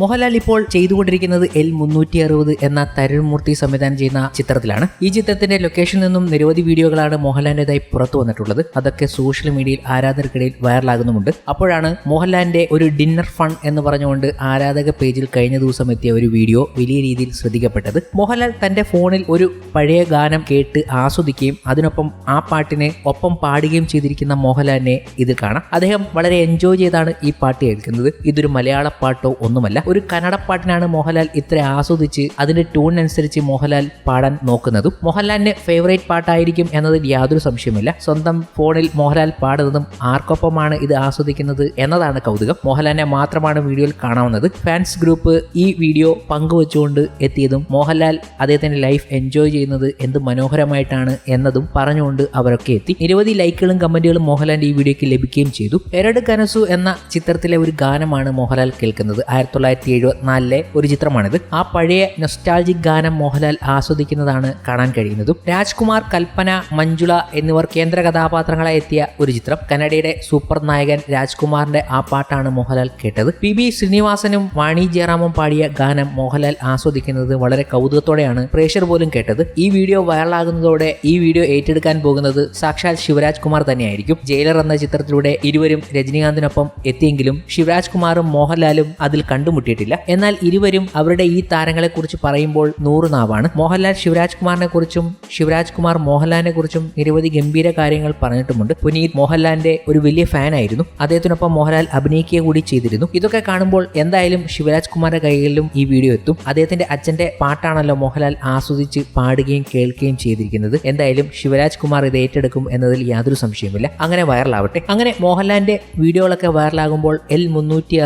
മോഹൻലാൽ ഇപ്പോൾ ചെയ്തുകൊണ്ടിരിക്കുന്നത് എൽ മുന്നൂറ്റി അറുപത് എന്ന തരുൺമൂർത്തി സംവിധാനം ചെയ്യുന്ന ചിത്രത്തിലാണ്. ഈ ചിത്രത്തിന്റെ ലൊക്കേഷനിൽ നിന്നും നിരവധി വീഡിയോകളാണ് മോഹൻലാലിന്റേതായി പുറത്തു വന്നിട്ടുള്ളത്. അതൊക്കെ സോഷ്യൽ മീഡിയയിൽ ആരാധകർക്കിടയിൽ വൈറലാകുന്നുമുണ്ട് അപ്പോഴാണ് മോഹൻലാലിന്റെ ഒരു ഡിന്നർ ഫൺ എന്ന് പറഞ്ഞുകൊണ്ട് ആരാധക പേജിൽ കഴിഞ്ഞ ദിവസം എത്തിയ ഒരു വീഡിയോ വലിയ രീതിയിൽ ശ്രദ്ധിക്കപ്പെട്ടത്. മോഹൻലാൽ തന്റെ ഫോണിൽ ഒരു പഴയ ഗാനം കേട്ട് ആസ്വദിക്കുകയും അതിനൊപ്പം ആ പാട്ടിനെ ഒപ്പം പാടുകയും ചെയ്തിരിക്കുന്ന മോഹൻലാലിനെ ഇത് കാണാം. അദ്ദേഹം വളരെ എൻജോയ് ചെയ്താണ് ഈ പാട്ട് കേൾക്കുന്നത്. ഇതൊരു മലയാള പാട്ടോ ഒന്നുമല്ല. ഒരു കന്നഡ പാട്ടിനാണ് മോഹൻലാൽ ഇത്ര ആസ്വദിച്ച് അതിന്റെ ട്യൂൺ അനുസരിച്ച് മോഹൻലാൽ പാടാൻ നോക്കുന്നതും. മോഹൻലാലിന്റെ ഫേവറേറ്റ് പാട്ടായിരിക്കും എന്നതിൽ യാതൊരു സംശയമില്ല സ്വന്തം ഫോണിൽ മോഹൻലാൽ പാടുന്നതും ആർക്കൊപ്പമാണ് ഇത് ആസ്വദിക്കുന്നത് എന്നതാണ് കൗതുകം. മോഹൻലാലിനെ മാത്രമാണ് വീഡിയോയിൽ കാണാവുന്നത്. ഫാൻസ് ഗ്രൂപ്പ് ഈ വീഡിയോ പങ്കുവച്ചുകൊണ്ട് എത്തിയതും മോഹൻലാൽ അദ്ദേഹത്തിന്റെ ലൈഫ് എൻജോയ് ചെയ്യുന്നത് എന്ത് മനോഹരമായിട്ടാണ് എന്നതും പറഞ്ഞുകൊണ്ട് അവരൊക്കെ എത്തി. നിരവധി ലൈക്കുകളും കമന്റുകളും മോഹൻലാലിന്റെ ഈ വീഡിയോയ്ക്ക് ലഭിക്കുകയും ചെയ്തു. എരട് കനസു എന്ന ചിത്രത്തിലെ ഒരു ഗാനമാണ് മോഹൻലാൽ കേൾക്കുന്നത്. ആയിരത്തി തൊള്ളായിരത്തി എഴുപത്തിനാലിലെ ഒരു ചിത്രമാണിത്. ആ പഴയ നൊസ്റ്റാൾജിക് ഗാനം മോഹൻലാൽ ആസ്വദിക്കുന്നതാണ് കാണാൻ കഴിയുന്നതും. രാജ്കുമാർ കൽപ്പന മഞ്ജുള എന്നിവർ കേന്ദ്ര കഥാപാത്രങ്ങളായി എത്തിയ ഒരു ചിത്രം. കന്നഡയുടെ സൂപ്പർ നായകൻ രാജ്കുമാറിന്റെ ആ പാട്ടാണ് മോഹൻലാൽ കേട്ടത്. പി. ബി ശ്രീനിവാസനും വാണി ജയറാമും പാടിയ ഗാനം മോഹൻലാൽ ആസ്വദിക്കുന്നത് വളരെ കൗതുകത്തോടെയാണ് പ്രേക്ഷർ പോലും കേട്ടത്. ഈ വീഡിയോ വൈറലാകുന്നതോടെ ഈ വീഡിയോ ഏറ്റെടുക്കാൻ പോകുന്നത് സാക്ഷാൽ ശിവരാജ് കുമാർ തന്നെയായിരിക്കും. ജയിലർ എന്ന ചിത്രത്തിലൂടെ ഇരുവരും രജനീകാന്തിനൊപ്പം എത്തിയെങ്കിലും ശിവരാജ് കുമാറും മോഹൻലാലും അതിൽ കണ്ടുമുട്ടിയിട്ടില്ല എന്നാൽ ഇരുവരും അവരുടെ ഈ താരങ്ങളെ കുറിച്ച് പറയുമ്പോൾ നൂറ് നാവാണ്. മോഹൻലാൽ ശിവരാജ് കുമാറിനെ കുറിച്ചും ശിവരാജ് കുമാർ മോഹൻലാലിനെ കുറിച്ചും നിരവധി ഗംഭീര കാര്യങ്ങൾ പറഞ്ഞിട്ടുമുണ്ട്. പുനീത് മോഹൻലാലിന്റെ ഒരു വലിയ ഫാൻ ആയിരുന്നു അദ്ദേഹത്തിനൊപ്പം മോഹൻലാൽ അഭിനയിക്കുക കൂടി ചെയ്തിരുന്നു. ഇതൊക്കെ കാണുമ്പോൾ എന്തായാലും ശിവരാജ് കുമാറിന്റെ കൈകളിലും ഈ വീഡിയോ എത്തും. അദ്ദേഹത്തിന്റെ അച്ഛന്റെ പാട്ടാണല്ലോ മോഹൻലാൽ ആസ്വദിച്ച് പാടുകയും കേൾക്കുകയും ചെയ്തിരിക്കുന്നത്. എന്തായാലും ശിവരാജ് കുമാർ ഇത് ഏറ്റെടുക്കും എന്നതിൽ യാതൊരു സംശയമില്ല അങ്ങനെ വൈറലാവട്ടെ. അങ്ങനെ മോഹൻലാലിന്റെ വീഡിയോകളൊക്കെ വൈറലാകുമ്പോൾ എൽ മുന്നൂറ്റി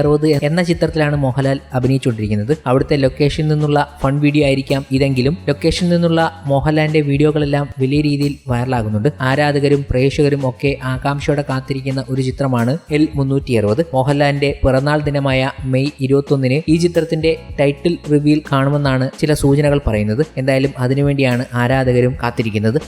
എന്ന ചിത്രത്തിലാണ് മോഹൻലാൽ അഭിനയിച്ചുകൊണ്ടിരിക്കുന്നത്. അവിടുത്തെ ലൊക്കേഷനിൽ നിന്നുള്ള ഫൺ വീഡിയോ ആയിരിക്കാം ഇതെങ്കിലും. ലൊക്കേഷനിൽ നിന്നുള്ള മോഹൻലാലിന്റെ വീഡിയോകളെല്ലാം വലിയ രീതിയിൽ വൈറലാകുന്നുണ്ട് ആരാധകരും പ്രേക്ഷകരും ഒക്കെ ആകാംക്ഷയോടെ കാത്തിരിക്കുന്ന ഒരു ചിത്രമാണ് എൽ മുന്നൂറ്റി അറുപത് മോഹൻലാലിന്റെ പിറന്നാൾ ദിനമായ മെയ് ഇരുപത്തൊന്നിന് ഈ ചിത്രത്തിന്റെ ടൈറ്റിൽ റിവീൽ കാണുമെന്നാണ് ചില സൂചനകൾ പറയുന്നത്. എന്തായാലും അതിനുവേണ്ടിയാണ് ആരാധകരും കാത്തിരിക്കുന്നത്.